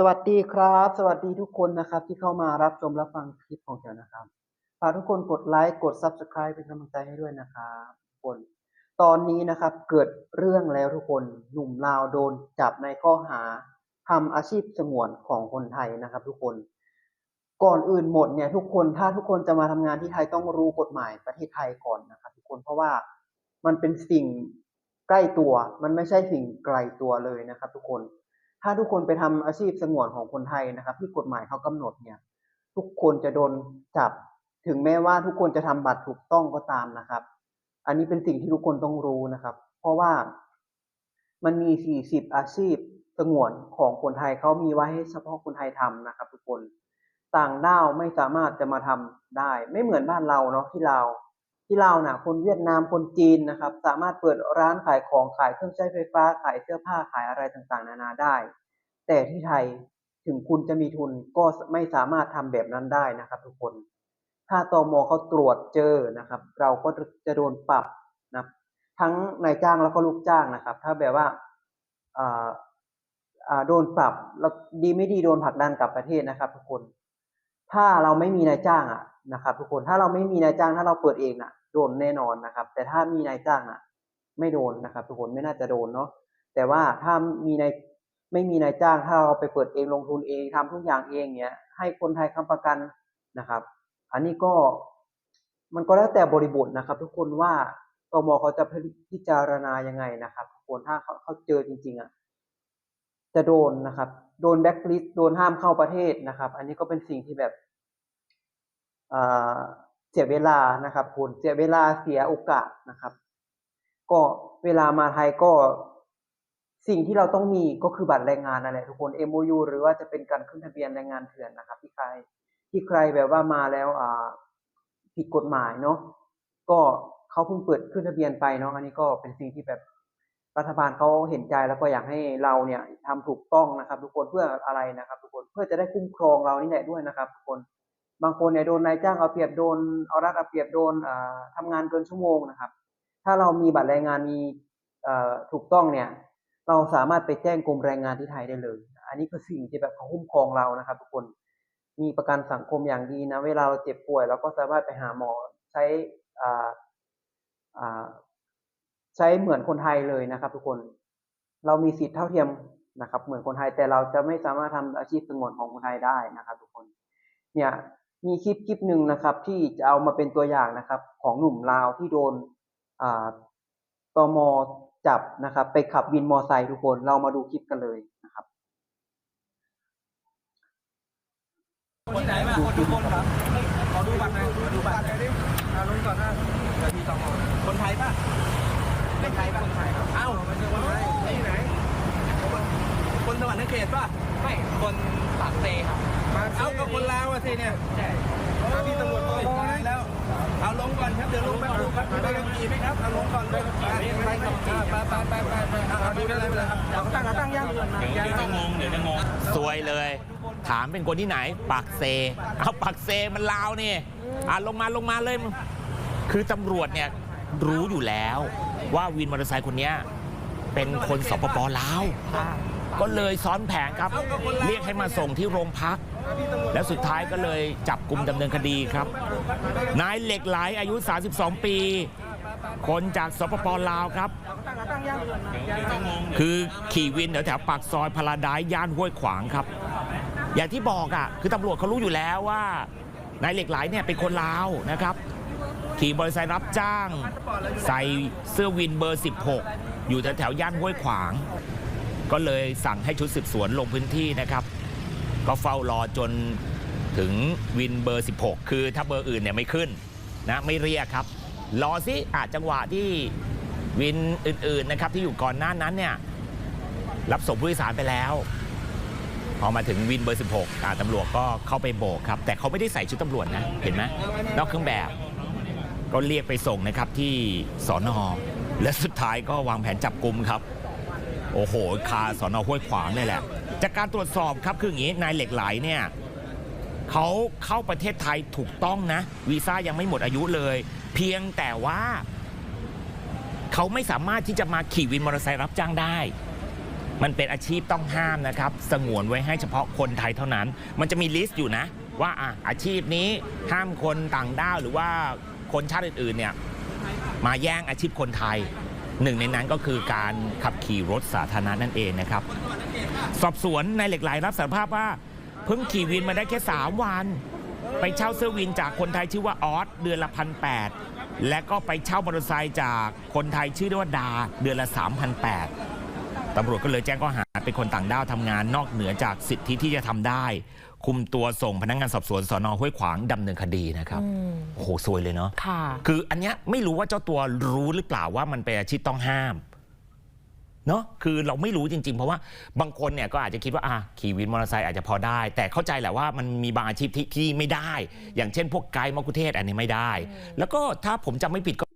สวัสดีครับ สวัสดีทุกคนนะครับ ที่เข้ามารับชมรับฟังคลิปของเจ้านะครับฝากทุกคนกดไลค์กด Subscribe เป็นกำลังใจให้ด้วยนะครับทุกคนตอนนี้นะครับเกิดเรื่องแล้วทุกคนหนุ่มลาวโดนจับในข้อหาทำอาชีพสงวนของคนไทยนะครับ ทุกคนก่อนอื่นหมดเนี่ยทุกคนถ้าทุกคนจะมาทำงานที่ไทยต้องรู้กฎหมายประเทศไทยก่อนนะครับ ทุกคนเพราะว่ามันเป็นสิ่งใกล้ตัว มันไม่ใช่สิ่งไกลตัวเลยนะครับ ทุกคน ถ้าทุกคนไปทำอาชีพสงวนของคนไทยนะครับ ที่กฎหมายเขากำหนดเนี่ย ทุกคนจะโดนจับ ถึงแม้ว่าทุกคนจะทำบัตรถูกต้องก็ตามนะครับ อันนี้เป็นสิ่งที่ทุกคนต้องรู้นะครับ เพราะว่ามันมี 40 อาชีพสงวนของคนไทยเขามีไว้ให้เฉพาะคนไทยทำนะครับ ทุกคนต่างด้าวไม่สามารถจะมาทำได้ ไม่เหมือนบ้านเราเนาะที่ลา ที่ลาวน่ะคนเวียดนามคนจีนนะครับ สามารถเปิดร้านขายของขายเครื่องใช้ไฟฟ้าขายเสื้อผ้าขายอะไรต่างๆ นานาได้ แต่ที่ไทยถึงคุณจะมีทุนก็ไม่สามารถทำแบบนั้นได้นะครับ ทุกคน ถ้าตมเขาตรวจเจอนะครับ เราก็จะโดนปรับนะทั้งนายจ้างแล้วก็ลูกจ้างนะครับ ถ้าแบบว่าอ่าอ่าโดนปรับแล้วดีไม่ดีโดนผลักดันกลับประเทศนะครับ ทุกคน ถ้าเราไม่มีนายจ้างอะนะครับ ทุกคนถ้าเราไม่มีนายจ้างถ้าเราเปิดเองอะ โดนแน่นอนนะครับ แต่ถ้ามีนายจ้างอะ ไม่โดนนะครับ ทุกคนไม่น่าจะโดนเนาะแต่ว่าถ้ามีนายไม่มีนายจ้างถ้าเราไปเปิดเองลงทุนเองทำทุกอย่างเองเนี้ยให้คนไทยค้ำประกันนะครับ อันนี้ก็มันก็แล้วแต่บริบทนะครับ ทุกคนว่าตมเขาจะพิจารณายังไงนะครับทุกคนถ้าเขาเขาเจอจริง ๆอะจะโดนนะครับ โดนแบ็คลิสต์โดนห้ามเข้าประเทศนะครับ อันนี้ก็เป็นสิ่งที่แบบอ่า เสียเวลานะครับ คุณเสียเวลาเสียโอกาสนะครับ ก็เวลามาไทยก็สิ่งที่เราต้องมีก็คือบัตรแรงงานนั่นแหละทุกคน MOU หรือว่าจะเป็นการขึ้นทะเบียนแรงงานเถื่อนนะครับ ที่ใครที่ใครแบบว่ามาแล้วอ่าผิดกฎหมายเนาะก็เขาเพิ่งเปิดขึ้นทะเบียนไปเนาะอันนี้ก็เป็นสิ่งที่แบบรัฐบาลเขาเห็นใจแล้วก็อยากให้เราเนี่ยทำถูกต้องนะครับ ทุกคนเพื่ออะไรนะครับ ทุกคนเพื่อจะได้คุ้มครองเรานี่แหละด้วยนะครับ ทุกคน บางคนเนี่ยโดนนายจ้างเอาเปรียบโดนเอารัดเอาเปรียบโดนอ่าทำงานเกินชั่วโมงนะครับ ถ้าเรามีบัตรแรงงานมีถูกต้องเนี่ยเราสามารถไปแจ้งกรมแรงงานที่ไทยได้เลย อันนี้คือสิ่งที่แบบเขาคุ้มครองเรานะครับ ทุกคนมีประกันสังคมอย่างดีนะเวลาเราเจ็บป่วยเราก็สามารถไปหาหมอใช้ใช้เหมือนคนไทยเลยนะครับ ทุกคนเรามีสิทธิ์เท่าเทียมนะครับ เหมือนคนไทยแต่เราจะไม่สามารถทำอาชีพสงวนของคนไทยได้นะครับ ทุกคน เนี่ย มีคลิปคลิปหนึ่งนะครับ ที่จะเอามาเป็นตัวอย่างนะครับ ของหนุ่มลาวที่โดนอ่าตมจับนะครับ ไปขับวินมอไซค์ทุกคนเรามาดูคลิปกันเลยนะครับคนไหนบ้าคนทุกคนครับขอดูบัตรหน่อยขอดูบัตรหน่อยดิเอาลงก่อนนะเดี๋ยวมีสองคนคนไทยป่ะเป็นไทยป่ะคนไทยครับเอ้าไม่ใช่คนไทยที่ไหน คนสวรรค์เขตป่ะไม่คนปากเซครับเอ้าก็คนลาวอะสิเนี่ยใช่ถ้าพี่ตำรวจโทรมาแล้ว เอาลงก่อนครับเดี๋ยวลงไปดูครับมีใบขับขี่ไหมครับเอาลงก่อนเลยไปไปขับขี่ไปไปไปไปไปเอาดูได้เลยไปเลยครับเอาตั้งเอาตั้งย่างก่อนนะเดี๋ยวจะงงเดี๋ยวจะงงซวยเลย ถามเป็นคนที่ไหนปากเซ เอาปากเซมันลาวนี่อะลงมาลงมาเลย คือตำรวจเนี่ยรู้อยู่แล้วว่าวินมอเตอร์ไซค์คนเนี้ยเป็นคนสปปลาว ก็เลยซ้อนแผนครับ เรียกให้มาส่งที่โรงพัก แล้วสุดท้ายก็เลยจับกลุ่มดำเนินคดีครับ นายเหล็กไหลอายุ 32 ปี คนจากสปปลาวครับ คือขี่วินแถวแถวๆปากซอยพาราดซ์ย่านห้วยขวางครับ อย่างที่บอกอะคือตำรวจเขารู้อยู่แล้วว่านายเหล็กไหลเนี่ยเป็นคนลาวนะครับ ขี่บริษัทรับจ้าง ใส่เสื้อวินเบอร์ 16 อยู่แถวแถวๆย่านห้วยขวาง ก็เลยสั่งให้ชุดสืบสวนลงพื้นที่นะครับ ก็เฝ้ารอจนถึงวินเบอร์ 16 คือถ้าเบอร์อื่นเนี่ยไม่ขึ้นนะไม่เรียกครับ รอสิอาจจังหวะที่วินอื่นๆนะครับที่อยู่ก่อนหน้านั้นเนี่ยรับส่งผู้โดยสารไปแล้วพอมาถึงวินเบอร์ 16อ่าตำรวจก็เข้าไปโบกครับ แต่เขาไม่ได้ใส่ชุดตำรวจนะ เห็นไหมนอกเครื่องแบบ ก็เรียกไปส่งนะครับที่สอนอและสุดท้ายก็วางแผนจับกลุ่มครับ โอ้โห คาสอนอห้วยขวางเลยแหละ จากการตรวจสอบครับคืออย่างนี้นายเหล็กไหลเนี่ยเขาเข้าประเทศไทยถูกต้องนะ วีซ่ายังไม่หมดอายุเลย เพียงแต่ว่าเขาไม่สามารถที่จะมาขี่วินมอเตอร์ไซค์รับจ้างได้ มันเป็นอาชีพต้องห้ามนะครับ สงวนไว้ให้เฉพาะคนไทยเท่านั้น มันจะมีลิสต์อยู่นะ ว่าอะอาชีพนี้ห้ามคนต่างด้าวหรือว่าคนชาติอื่นๆเนี่ยมาแย่งอาชีพคนไทย หนึ่งในนั้นก็คือการขับขี่รถสาธารณะนั่นเองนะครับ สอบสวนนายเหล็กไหลรับสารภาพว่าเพิ่งขี่วินมาได้แค่ 3 วัน ไปเช่าเสื้อวินจากคนไทยชื่อว่าออสเดือนละพันแและก็ไปเช่ามอเตอร์ไซค์จากคนไทยชื่อว่าดาเดือนละ3,800 ตำรวจก็เลยแจ้งข้อหาเป็นคนต่างด้าวทำงานนอกเหนือจากสิทธิที่จะทำได้ คุมตัวส่งพนักงานสอบสวนสอนอห้วยขวางดำเนินคดีนะครับอืมโอ้โหซวยเลยเนาะค่ะคืออันเนี้ยไม่รู้ว่าเจ้าตัวรู้หรือเปล่าว่ามันเป็นอาชีพต้องห้ามเนาะคือเราไม่รู้จริง ๆ เพราะว่าบางคนเนี่ยก็อาจจะคิดว่าอะขี่วินมอเตอร์ไซค์อาจจะพอได้ แต่เข้าใจแหละว่ามันมีบางอาชีพที่ที่ไม่ได้ อย่างเช่น พวกไกด์มะคุเทศอันนี้ไม่ได้ แล้วก็ถ้าผมจำไม่ผิดก็